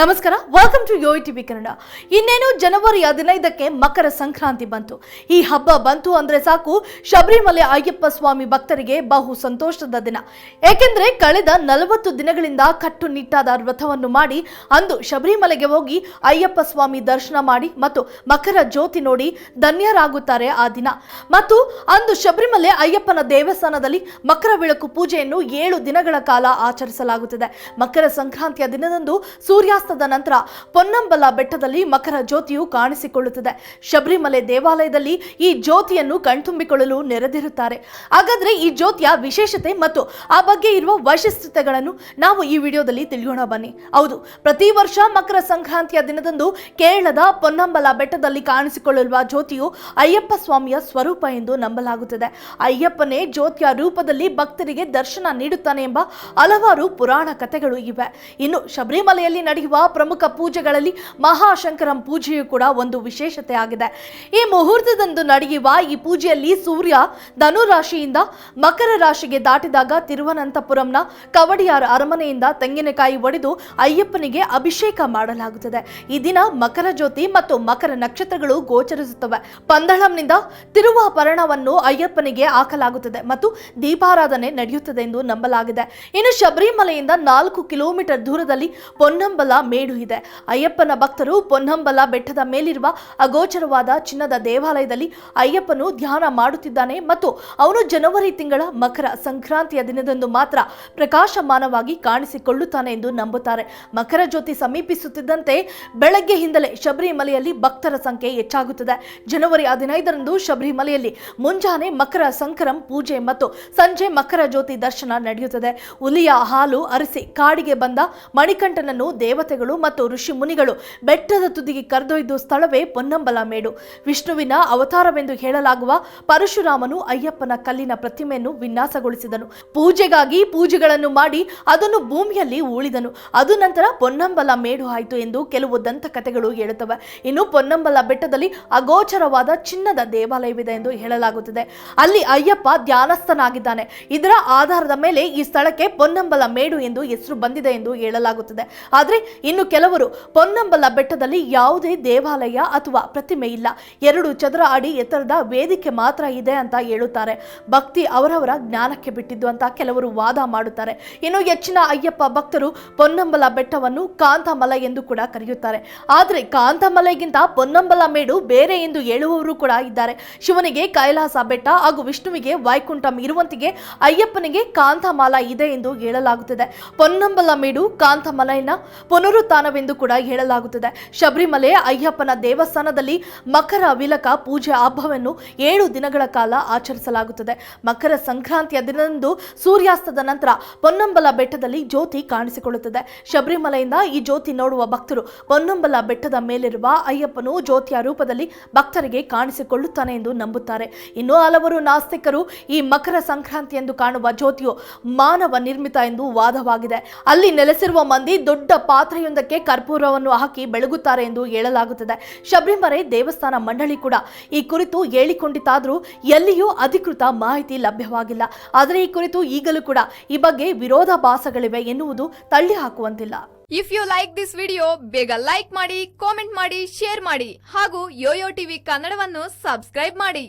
ನಮಸ್ಕಾರ welcome to yo TV Kannada. ಇನ್ನೇನು ಜನವರಿ ಹದಿನೈದಕ್ಕೆ ಮಕರ ಸಂಕ್ರಾಂತಿ ಬಂತು. ಈ ಹಬ್ಬ ಬಂತು ಅಂದ್ರೆ ಸಾಕು, ಶಬರಿಮಲೆ ಅಯ್ಯಪ್ಪ ಸ್ವಾಮಿ ಭಕ್ತರಿಗೆ ಬಹು ಸಂತೋಷದ ದಿನ. ಏಕೆಂದ್ರೆ ಕಳೆದ ನಲವತ್ತು ದಿನಗಳಿಂದ ಕಟ್ಟುನಿಟ್ಟಾದ ವ್ರತವನ್ನು ಮಾಡಿ, ಅಂದು ಶಬರಿಮಲೆಗೆ ಹೋಗಿ ಅಯ್ಯಪ್ಪ ಸ್ವಾಮಿ ದರ್ಶನ ಮಾಡಿ ಮತ್ತು ಮಕರ ಜ್ಯೋತಿ ನೋಡಿ ಧನ್ಯರಾಗುತ್ತಾರೆ ಆ ದಿನ. ಮತ್ತು ಅಂದು ಶಬರಿಮಲೆ ಅಯ್ಯಪ್ಪನ ದೇವಸ್ಥಾನದಲ್ಲಿ ಮಕರ ಬೆಳಕು ಪೂಜೆಯನ್ನು ಏಳು ದಿನಗಳ ಕಾಲ ಆಚರಿಸಲಾಗುತ್ತದೆ. ಮಕರ ಸಂಕ್ರಾಂತಿಯ ದಿನದಂದು ಸೂರ್ಯಾಸ್ತದ ನಂತರ ಪೊನ್ನಂಬಲ ಬೆಟ್ಟದಲ್ಲಿ ಮಕರ ಜ್ಯೋತಿಯು ಕಾಣಿಸಿಕೊಳ್ಳುತ್ತದೆ. ಶಬರಿಮಲೆ ದೇವಾಲಯದಲ್ಲಿ ಈ ಜ್ಯೋತಿಯನ್ನು ಕಣ್ತುಂಬಿಕೊಳ್ಳಲು ನೆರೆದಿರುತ್ತಾರೆ. ಹಾಗಾದ್ರೆ ಈ ಜ್ಯೋತಿಯ ವಿಶೇಷತೆ ಮತ್ತು ಆ ಬಗ್ಗೆ ಇರುವ ವೈಶಿಷ್ಟ್ಯತೆಗಳನ್ನು ನಾವು ಈ ವಿಡಿಯೋದಲ್ಲಿ ತಿಳಿಯೋಣ ಬನ್ನಿ. ಹೌದು, ಪ್ರತಿ ವರ್ಷ ಮಕರ ಸಂಕ್ರಾಂತಿಯ ದಿನದಂದು ಕೇರಳದ ಪೊನ್ನಂಬಲ ಬೆಟ್ಟದಲ್ಲಿ ಕಾಣಿಸಿಕೊಳ್ಳುವ ಜ್ಯೋತಿಯು ಅಯ್ಯಪ್ಪ ಸ್ವಾಮಿಯ ಸ್ವರೂಪ ಎಂದು ನಂಬಲಾಗುತ್ತದೆ. ಅಯ್ಯಪ್ಪನೇ ಜ್ಯೋತಿಯ ರೂಪದಲ್ಲಿ ಭಕ್ತರಿಗೆ ದರ್ಶನ ನೀಡುತ್ತಾನೆ ಎಂಬ ಹಲವಾರು ಪುರಾಣ ಕಥೆಗಳು ಇವೆ. ಇನ್ನು ಶಬರಿಮಲೆಯಲ್ಲಿ ನಡೆಯುವ ಪ್ರಮುಖ ಪೂಜೆಗಳಲ್ಲಿ ಮಹಾಶಂಕರಂ ಪೂಜೆಯು ಕೂಡ ಒಂದು ವಿಶೇಷತೆ ಆಗಿದೆ. ಈ ಮುಹೂರ್ತದಂದು ನಡೆಯುವ ಈ ಪೂಜೆಯಲ್ಲಿ ಸೂರ್ಯ ಧನು ರಾಶಿಯಿಂದ ಮಕರ ರಾಶಿಗೆ ದಾಟಿದಾಗ ತಿರುವನಂತಪುರಂನ ಕವಡಿಯಾರ ಅರಮನೆಯಿಂದ ತೆಂಗಿನಕಾಯಿ ಒಡೆದು ಅಯ್ಯಪ್ಪನಿಗೆ ಅಭಿಷೇಕ ಮಾಡಲಾಗುತ್ತದೆ. ಈ ದಿನ ಮಕರ ಜ್ಯೋತಿ ಮತ್ತು ಮಕರ ನಕ್ಷತ್ರಗಳು ಗೋಚರಿಸುತ್ತವೆ. ಪಂದಳಂನಿಂದ ತಿರುವಾಭರಣವನ್ನು ಅಯ್ಯಪ್ಪನಿಗೆ ಹಾಕಲಾಗುತ್ತದೆ ಮತ್ತು ದೀಪಾರಾಧನೆ ನಡೆಯುತ್ತದೆ ಎಂದು ನಂಬಲಾಗಿದೆ. ಇನ್ನು ಶಬರಿಮಲೆಯಿಂದ ನಾಲ್ಕು ಕಿಲೋಮೀಟರ್ ದೂರದಲ್ಲಿ ಪೊನ್ನಂಬಲ ಮೇಡು ಇದೆ. ಅಯ್ಯಪ್ಪನ ಭಕ್ತರು ಪೊನ್ನಂಬಲ ಬೆಟ್ಟದ ಮೇಲಿರುವ ಅಗೋಚರವಾದ ಚಿನ್ನದ ದೇವಾಲಯದಲ್ಲಿ ಅಯ್ಯಪ್ಪನು ಧ್ಯಾನ ಮಾಡುತ್ತಿದ್ದಾನೆ ಮತ್ತು ಅವನು ಜನವರಿ ತಿಂಗಳ ಮಕರ ಸಂಕ್ರಾಂತಿಯ ದಿನದಂದು ಮಾತ್ರ ಪ್ರಕಾಶಮಾನವಾಗಿ ಕಾಣಿಸಿಕೊಳ್ಳುತ್ತಾನೆ ಎಂದು ನಂಬುತ್ತಾರೆ. ಮಕರ ಜ್ಯೋತಿ ಸಮೀಪಿಸುತ್ತಿದ್ದಂತೆ ಬೆಳಗ್ಗೆಯಿಂದಲೇ ಶಬರಿಮಲೆಯಲ್ಲಿ ಭಕ್ತರ ಸಂಖ್ಯೆ ಹೆಚ್ಚಾಗುತ್ತದೆ. ಜನವರಿ ಹದಿನೈದರಂದು ಶಬರಿಮಲೆಯಲ್ಲಿ ಮುಂಜಾನೆ ಮಕರ ಸಂಕರಂ ಪೂಜೆ ಮತ್ತು ಸಂಜೆ ಮಕರ ಜ್ಯೋತಿ ದರ್ಶನ ನಡೆಯುತ್ತದೆ. ಹುಲಿಯ ಹಾಲು ಅರಸಿ ಕಾಡಿಗೆ ಬಂದ ಮಣಿಕಂಠನನ್ನು ದೇವತೆಗಳು ಮತ್ತು ಋಷಿ ಮುನಿಗಳು ಬೆಟ್ಟದ ತುದಿಗೆ ಕರೆದೊಯ್ದು ಸ್ಥಳವೇ ಪೊನ್ನಂಬಲ ಮೇಡು ವಿಷ್ಣುವಿನ ಅವತಾರವೆಂದು ಹೇಳಲಾಗುವ ಪರಶುರಾಮನು ಅಯ್ಯಪ್ಪನ ಕಲ್ಲಿನ ಪ್ರತಿಮೆಯನ್ನು ವಿನ್ಯಾಸಗೊಳಿಸಿದನು. ಪೂಜೆಗಾಗಿ ಪೂಜೆಗಳನ್ನು ಮಾಡಿ ಅದನ್ನು ಭೂಮಿಯಲ್ಲಿ ಉಳಿದನು. ಅದು ನಂತರ ಪೊನ್ನಂಬಲ ಮೇಡು ಆಯಿತು ಎಂದು ಕೆಲವು ದಂತಕಥೆಗಳು ಹೇಳುತ್ತವೆ. ಇನ್ನು ಪೊನ್ನಂಬಲ ಬೆಟ್ಟದಲ್ಲಿ ಅಗೋಚರವಾದ ಚಿನ್ನದ ದೇವಾಲಯವಿದೆ ಎಂದು ಹೇಳಲಾಗುತ್ತದೆ. ಅಲ್ಲಿ ಅಯ್ಯಪ್ಪ ಧ್ಯಾನಸ್ಥನಾಗಿದ್ದಾನೆ. ಇದರ ಆಧಾರದ ಮೇಲೆ ಈ ಸ್ಥಳಕ್ಕೆ ಪೊನ್ನಂಬಲ ಮೇಡು ಎಂದು ಹೆಸರು ಬಂದಿದೆ ಎಂದು ಹೇಳಲಾಗುತ್ತದೆ. ಆದರೆ ಇನ್ನು ಕೆಲವರು ಪೊನ್ನಂಬಲ ಬೆಟ್ಟದಲ್ಲಿ ಯಾವುದೇ ದೇವಾಲಯ ಅಥವಾ ಪ್ರತಿಮೆ ಇಲ್ಲ. ಎರಡು ಚದರ ಅಡಿ ಎತ್ತರದ ವೇದಿಕೆ ಮಾತ್ರ ಇದೆ ಅಂತ ಹೇಳುತ್ತಾರೆ. ಭಕ್ತಿ ಅವರವರ ಜ್ಞಾನಕ್ಕೆ ಬಿಟ್ಟಿದ್ದು ಅಂತ ಕೆಲವರು ವಾದ ಮಾಡುತ್ತಾರೆ. ಇನ್ನು ಹೆಚ್ಚಿನ ಅಯ್ಯಪ್ಪ ಭಕ್ತರು ಪೊನ್ನಂಬಲ ಬೆಟ್ಟವನ್ನು ಕಾಂತಮಲ ಎಂದು ಕೂಡ ಕರೆಯುತ್ತಾರೆ. ಆದರೆ ಕಾಂತಮಲೆಗಿಂತ ಪೊನ್ನಂಬಲ ಮೇಡು ಬೇರೆ ಎಂದು ಹೇಳುವವರು ಕೂಡ ಇದ್ದಾರೆ. ಶಿವನಿಗೆ ಕೈಲಾಸ ಬೆಟ್ಟ ಹಾಗೂ ವಿಷ್ಣುವಿಗೆ ವೈಕುಂಠಂ ಇರುವಂತಿಗೆ ಅಯ್ಯಪ್ಪನಿಗೆ ಕಾಂತಮಾಲ ಇದೆ ಎಂದು ಹೇಳಲಾಗುತ್ತದೆ. ಪೊನ್ನಂಬಲ ಮೇಡು ಕಾಂತಮಲೆಯ ಪುನರುತ್ಥಾನವೆಂದು ಕೂಡ ಹೇಳಲಾಗುತ್ತದೆ. ಶಬರಿಮಲೆ ಅಯ್ಯಪ್ಪನ ದೇವಸ್ಥಾನದಲ್ಲಿ ಮಕರ ವಿಲಕ ಪೂಜೆ ಹಬ್ಬವನ್ನು ಏಳು ದಿನಗಳ ಕಾಲ ಆಚರಿಸಲಾಗುತ್ತದೆ. ಮಕರ ಸಂಕ್ರಾಂತಿಯ ದಿನದಂದು ಸೂರ್ಯಾಸ್ತದ ನಂತರ ಪೊನ್ನಂಬಲ ಬೆಟ್ಟದಲ್ಲಿ ಜ್ಯೋತಿ ಕಾಣಿಸಿಕೊಳ್ಳುತ್ತದೆ. ಶಬರಿಮಲೆಯಿಂದ ಈ ಜ್ಯೋತಿ ನೋಡುವ ಭಕ್ತರು ಪೊನ್ನಂಬಲ ಬೆಟ್ಟದ ಮೇಲಿರುವ ಅಯ್ಯಪ್ಪನು ಜ್ಯೋತಿಯ ರೂಪದಲ್ಲಿ ಭಕ್ತರಿಗೆ ಕಾಣಿಸಿಕೊಳ್ಳುತ್ತಾನೆ ಎಂದು ನಂಬುತ್ತಾರೆ. ಇನ್ನು ಹಲವರು ನಾಸ್ತಿಕರು ಈ ಮಕರ ಸಂಕ್ರಾಂತಿ ಎಂದು ಕಾಣುವ ಜ್ಯೋತಿಯು ಮಾನವ ನಿರ್ಮಿತ ಎಂದು ವಾದವಾಗಿದೆ. ಅಲ್ಲಿ ನೆಲೆಸಿರುವ ಮಂದಿ ದೊಡ್ಡ ಪಾತ್ರೆಯೊಂದಕ್ಕೆ ಕರ್ಪೂರವನ್ನು ಹಾಕಿ ಬೆಳಗುತ್ತಾರೆ ಎಂದು ಹೇಳಲಾಗುತ್ತದೆ. ಶಬರಿಮಲೆ ದೇವಸ್ಥಾನ ಮಂಡಳಿ ಕೂಡ ಈ ಕುರಿತು ಹೇಳಿಕೊಂಡಿತಾದರೂ ಎಲ್ಲಿಯೂ ಅಧಿಕೃತ ಮಾಹಿತಿ ಲಭ್ಯವಾಗಿಲ್ಲ. ಆದರೆ ಈ ಕುರಿತು ಈಗಲೂ ಕೂಡ ಈ ಬಗ್ಗೆ ವಿರೋಧಾಭಾಸಗಳಿವೆ ಎನ್ನುವುದು ತಳ್ಳಿ ಹಾಕುವಂತಿಲ್ಲ. If you like this video ಬೇಗ ಲೈಕ್ ಮಾಡಿ ಕಾಮೆಂಟ್ ಮಾಡಿ ಶೇರ್ ಮಾಡಿ ಹಾಗೂ ಯೋಯೋ ಟಿವಿ ಕನ್ನಡವನ್ನು ಸಬ್ಸ್ಕ್ರೈಬ್ ಮಾಡಿ.